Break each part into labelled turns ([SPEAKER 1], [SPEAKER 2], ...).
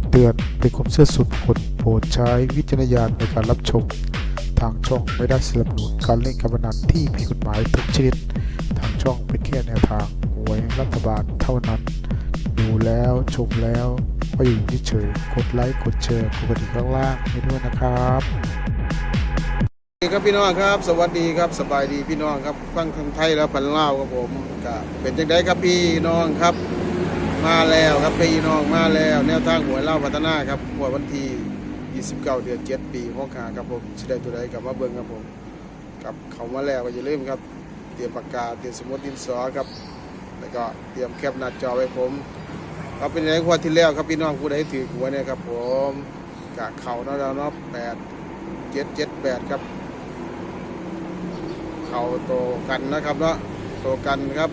[SPEAKER 1] ำเตือนเป็นความเชื่อส่วนบุคคลโปรดใช้วิจารณญาณในการรับชม ทางช่องไม่ได้สนับสนุนการเล่นการพนันที่ผิดกฎหมายทุกชนิด ทางช่องเป็นแค่แนวทางหวยรัฐบาลเท่านั้น ดูแล้วชมแล้วก็อยู่เฉยๆกดไลค์กดแชร์กดกระดิ่งข้างล่างให้ด้วยนะครับ
[SPEAKER 2] สวัสดีครับพี่น้องครับ สวัสดีครับสบายดีพี่น้องครับฟังทางไทยแล้วพันเล่าครับผมก็เป็นจังไดครับพี่น้องครับ มาแล้วครับพี่น้องมาแล้ว แนวทางหวยเล่าพัฒนาครับหวยวันที่29 เดือน7ปี6ขาครับผมสิได้ตัวใดกับมาเบิ่งครับผมกับเขามาแล้วก็อย่าลืมครับ เตรียมปากกาเตรียมสมุดดินสอครับ แล้วก็เตรียมแคปหน้าจอไว้ผมครับเป็นไงงวดที่แล้วครับพี่น้องผู้ใดถือหวยเนี่ยครับผมกะเขาเนาะแล้วเนาะ8 7 7 8ครับ เขาโตกันนะครับเนาะโตกันครับ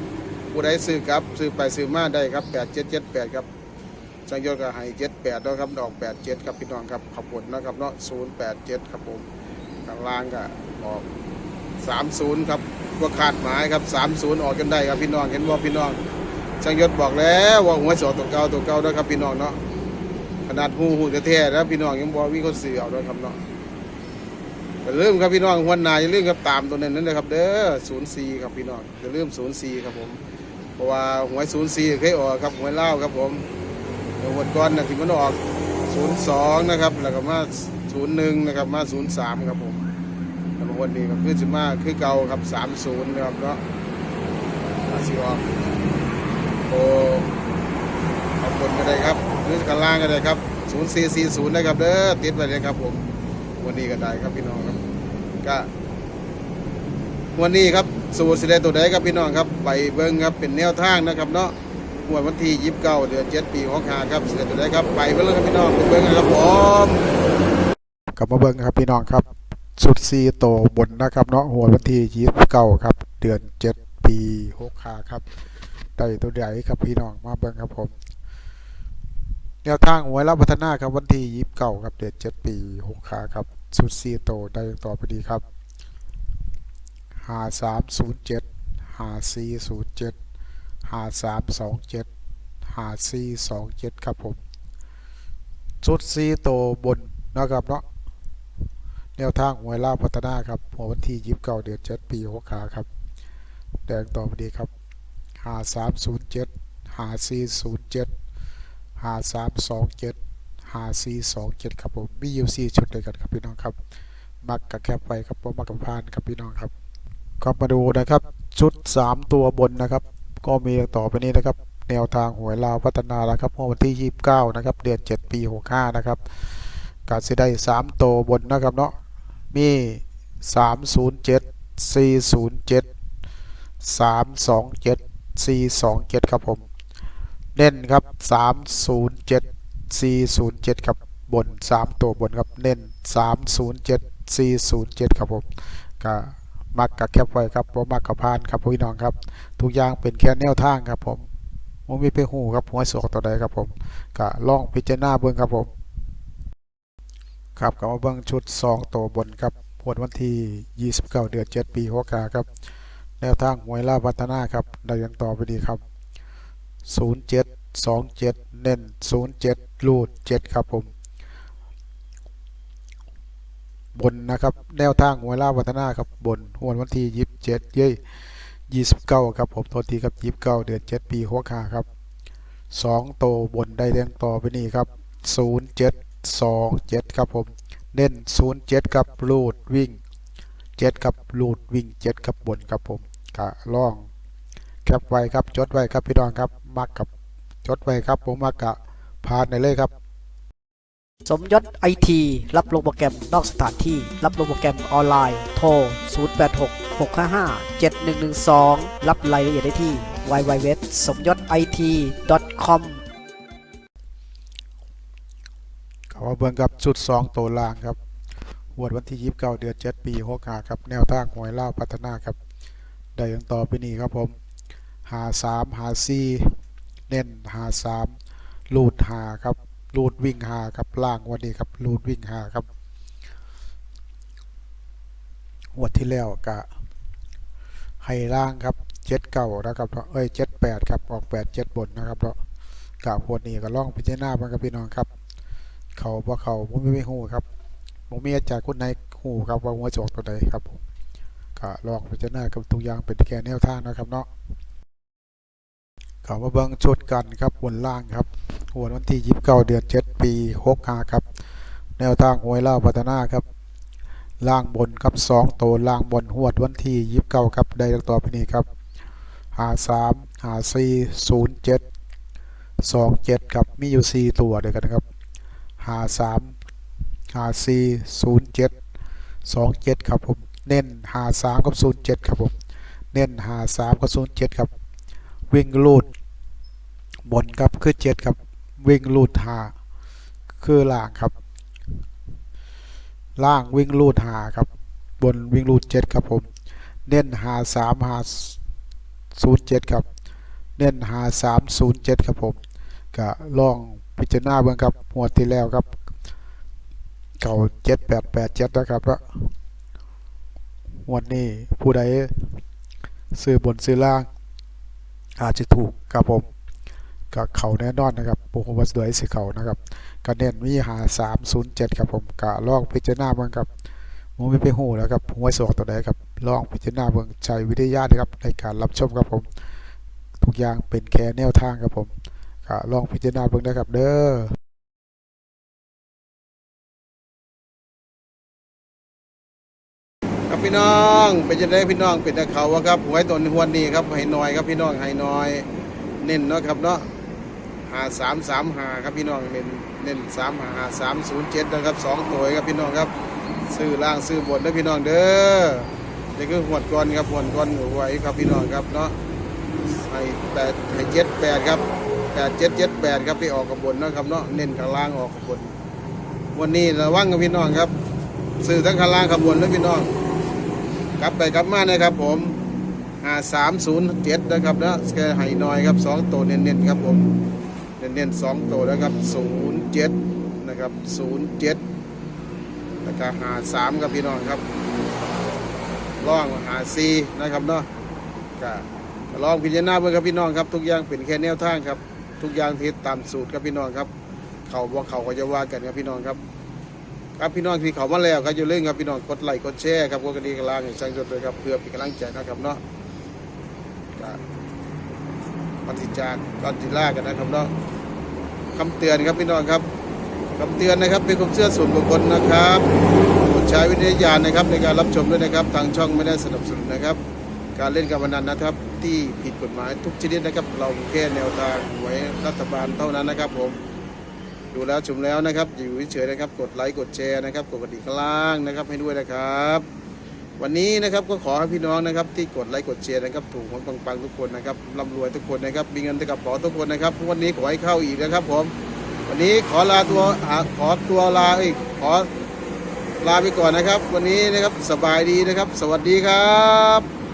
[SPEAKER 2] ผู้ใดซื้อกลับซื้อไปซื้อมาได้ครับแปดเจ็ดเจ็ดแปดครับจังยศก็ให้เจ็ดแปดแล้วครับดอกแปดเจ็ดครับพี่น้องครับขอบคุณนะครับเนาะศูนย์แปดเจ็ดครับผมข้างล่างก็ออกสามศูนย์ครับว่าขาดหมายครับสามศูนย์ออกกันได้ครับพี่น้องเห็นว่าพี่น้องจังยศบอกแล้วว่าหัวสอตัวเก่าตัวเก่าแล้วครับพี่น้องเนาะขนาดหูหูแท้ๆแล้วพี่น้องยังบอกวิ่งคนซื้อเอาด้วยครับเนาะอย่าลืมครับพี่น้องหัวันนาอย่าลืมครับตามตัวนั้นนั่นนะครับเด้อศูนย์สี่ครับพี่น้องอย่าลืมศูนย์สี่ครับผม ราะว่าหวยศูนย์สี่เคยออกครับหวยเล่าครับผมเดี๋ยวหวดก้อนนะถึงมันออกศูนย์สองนะครับ แล้วก็มาศูนย์หนึ่งนะครับ มาศูนย์สามครับผมแล้วบางวันนี้ก็คือจะมาคือเก่าครับสามศูนย์นะครับเนาะมาสิออกโอ้ขอบคุณก็ได้ครับหรือกันล่างก็ได้ครับศูนย์สี่สี่ศูนย์นะครับเด้อติดไปเลยครับผมวันนี้ก็ได้ครับพี่น้องครับก็ วันนี้ครับสูตรสิได้ตัวใดครับพี่น้องครับไปเบิ้งครับเป็นแนวทางนะครับเนาะงวดวันที่ยีิบเก้าเดือนเจ็ดปีของขาครับสิได้ตัวใดครับไปเบิ้งครับพี่น้องไปเบิ้งครับผม
[SPEAKER 1] กลับมาเบิ่งครับพี่น้องครับสุดซีโตบนนะครับเนาะหัววันที่ยีิบเก้าครับ เดือนเจ็ดปีหกขาครับได้ตัวใหญ่ครับพี่น้องมาเบิ่งครับผมแนวทางหวยรับพัฒนาครับวันที่ยีิบเก้าครับเดือนเจ็ดปีหกขาครับสุดซีโตได้ย่างต่อไปดีครับ ห้าสามศูนย์เจ็ดห้าสี่ศูนย์เจ็ดห้าสามสองเจ็ดห้าสี่สองเจ็ดครับผมสุดซีโตบนนะครับเนาะแนวทางหวยล่าวพัฒนาครับหัววันที่ยิบเก้าเดือนเจ็ดปีหกขาครับ แดงต่อไปดีครับหาสามศูนย์เจ็ดหาสี่ศูนย์เจ็ดหาสามสองเจ็ดหาสี่สองเจ็ดครับผมมีอยู่สี่ชุดเลยกันครับพี่น้องครับ มักกับแคบไปครับผมมักกับพานครับพี่น้องครับ ก็มาดูนะครับชุดสามตัวบนนะครับ ก็มีต่อไปนี้นะครับ แนวทางหวยลาวพัฒนาแล้วครับเมื่อวันที่ยี่สิบเก้านะครับ เดือนเจ็ดปีหกห้านะครับกาสิได้สามตัวบนนะครับเนาะมีสามศูนย์เจ็ดสี่ศูนย์เจ็ดสามสองเจ็ดสี่สองเจ็ดครับผมเน้นครับสามศูนย์เจ็ดสี่ศูนย์เจ็ดครับบนสามตัวบนครับเน้นสามศูนย์เจ็ดสี่ศูนย์เจ็ดครับผมก็ มักกับแคปไว้ครับผมมักกับพานครับพี่น้องครับ ทุกอย่างเป็นแค่แนวทางครับผมผมมีไปหูครับหัวสอกตัวใดครับผมก็ลองพิจารณาเบิ่งครับผมครับก็มาเบิ่งชุด2ตัวบนครับพวดวันที่ 29 เดือน 7 ปีหัวกาครับ แนวทางหวยลาพัฒนาครับได้ยังต่อไปดีครับ 07 27 เน้น07รูด7ครับผม บนนะครับ แนวทางหัวล่าพัฒนาครับบนหววันที่27เจ็ดย้ย29ครับผมโทษทีครับ29เก้าเดือน7ปีหัวกาครับ2ตัวบนได้เรียงต่อไปนี่ครับ07สองเจ็ดครับผมเน้นศูนย์เจ็ดกับลูดวิ่งเจ็ดกับลูดวิ่งเจ็ดกับบนครับผมกะล่องแคปไว้ครับจดไว้ครับพี่น้องครับมักกับจดไว้ครับผมมักกะผ่านในเลยครับ
[SPEAKER 3] สมยศไอทีรับลงโปรแกรมนอกสถานที่ รับลงโปรแกรมออนไลน์ โทร 086 655 7112 รับรายละเอียดได้ที่ www สมยศ IT com
[SPEAKER 1] เขามาเบิ่งกับชุด 2 ตัวล่างครับหวดวันที่ 29 เดือน 7 ปี65ครับ แนวทางหวยเล่าพัฒนาครับ ได้ยังต่อไปนี้ครับผมหา3หา4เน้นหา3ลูดหาครับ ลูดวิ่งหาครับล่างวันนี้ครับลูดวิ่งหาครับหวดที่แล้วกะให้ล่างครับเจ็ดเก่านะครับเนาะเอ้ยเจ็ดแปดครับออกแปดเจ็ดบนนะครับเนาะกะหวดนี้ก็ล่องพิจารณาบ้างครับพี่น้องครับ เขาบ่เขาผมไม่ฮู้ครับผมมีอาจารย์คนไหนฮู้ครับว่าหัวจอกตัวใดครับก็ลองพิจารณากับทุกอย่างเป็นแค่แนวทางนะครับเนาะเขามาเบิ่งชุดกันครับบนล่างครับ วยวันที่29เก้าเดือน7ปี65ครับ แนวทางหวยเล่าพัฒนาครับ ล่างบนครับสองตัวล่างบนหวดวันที่ยี่สิบเก้าครับ ได้ดังต่อไปนี้ครับหาสามหาสี่ศูนย์เจ็ดสองเจ็ดครับ มีอยู่สี่ตัวเดียวกันครับหาสามหาสี่ศูนย์เจ็ดสองเจ็ดครับผม เน้นหาสามกับศูนย์เจ็ดครับผม เน้นหาสามกับศูนย์เจ็ดครับ วิ่งลูดบนครับคือเจ็ดครับ วิ่งลูดหาคือล่างครับ ล่างวิ่งลูดหาครับ บนวิ่งลูดเจ็ดครับผม เน้นหาสามหาศูนย์เจ็ดครับ เน้นหาสามศูนย์เจ็ดครับผมก็ลองพิจารณาเบิ่งครับหัวดที่แล้วครับ เก่าเจ็ดแปดแปดเจ็ดนะครับแล้วหัวดนี้ผู้ใดซื้อบนซื้อล่างอาจจะถูกครับผม ก็เขาแน่นอนนะครับปูวัสด้วยสิเขานะครับก็เน้นมีหาสามศูนย์เจ็ดครับผมกะลองพิจารณาเบิ่งครับมูไม่ไปหูแล้วครับหัวสอกตัวใดครับลองพิจารณาเบิ่งใช้วิทยานะครับในการรับชมครับผมทุกอย่างเป็นแค่แนวทางครับผมก็ลองพิจารณาเบิ่งนะครับเด้อ
[SPEAKER 2] ครับพี่น้องเป็นจะได้พี่น้องเป็นตะเขาวะครับหวยตัวหวนนี้ครับให้น้อยครับพี่น้องให้น้อย เน้นเนาะครับเนาะ หาสามสามหาครับพี่น้องเน้นเน้นสามหาสามศูนย์เจ็ดนะครับสองตัวครับพี่น้องครับซื้อล่างซื้อบนนะพี่น้องเด้อนี่คือหวดก้อนครับหวดก้อนหวยครับพี่น้องครับเนาะให้แปดให้เจ็ดแปดครับแปดเจ็ดเจ็ดแปดครับพี่ออกกับบนนะครับเนาะเน้นข้างล่างออกกับบนวันนี้ระวังกับพี่น้องครับซื้อทั้งข้างล่างข้างบนนะพี่น้องกลับไปกลับมานะครับผมหาสามศูนย์เจ็ดนะครับนะแค่ห้น้อยครับสองตัวเน้นๆครับผม เน้นๆสองตัวนะครับศูนย์เจ็ดนะครับศูนย์เจ็ดแล้วก็หาสามครับพี่น้องครับล่องหาซีนะครับเนาะก็ลองพิจารณาเบิ่งครับพี่น้องครับ ทุกอย่างเป็นแค่แนวทางครับ ทุกอย่างที่ตามสูตรครับพี่น้องครับ เขาบอกเขาก็จะว่ากันครับพี่น้องครับครับพี่น้องที่เขามาแล้วก็อย่าลืมครับพี่น้องกดไลค์กดแชร์ครับกดกระดิ่งกระลางให้ช่างจดเลยครับเพื่อเป็นกำลังใจนะครับเนาะก็ปฏิจารกอนจิลากันนะครับเนาะ คำเตือนครับพี่น้องครับคำเตือนนะครับเป็นความเชื่อส่วนบุคคลนะครับโปรดใช้วิทยาณนะครับในการรับชมด้วยนะครับ ทางช่องไม่ได้สนับสนุนนะครับ การเล่นการพนันนะครับ ที่ผิดกฎหมายทุกชนิดนะครับ เราแค่แนวทางไว้รัฐบาลเท่านั้นนะครับ ผมดูแล้วชมแล้วนะครับ อยู่เฉยๆนะครับ กดไลค์กดแชร์นะครับ กดกระดิ่งข้างล่างนะครับให้ด้วยนะครับ วันนี้นะครับก็ขอให้พี่น้องนะครับที่กดไลค์กดแชร์นะครับถูกหวยปังๆทุกคนนะครับร่ำรวยทุกคนนะครับมีเงินในกระเป๋าทุกคนนะครับวันนี้ขอให้เข้าอีกนะครับผมวันนี้ขอลาตัวขอตัวลาอีกขอลาไปก่อนนะครับ วันนี้นะครับสบายดีนะครับ สวัสดีครับ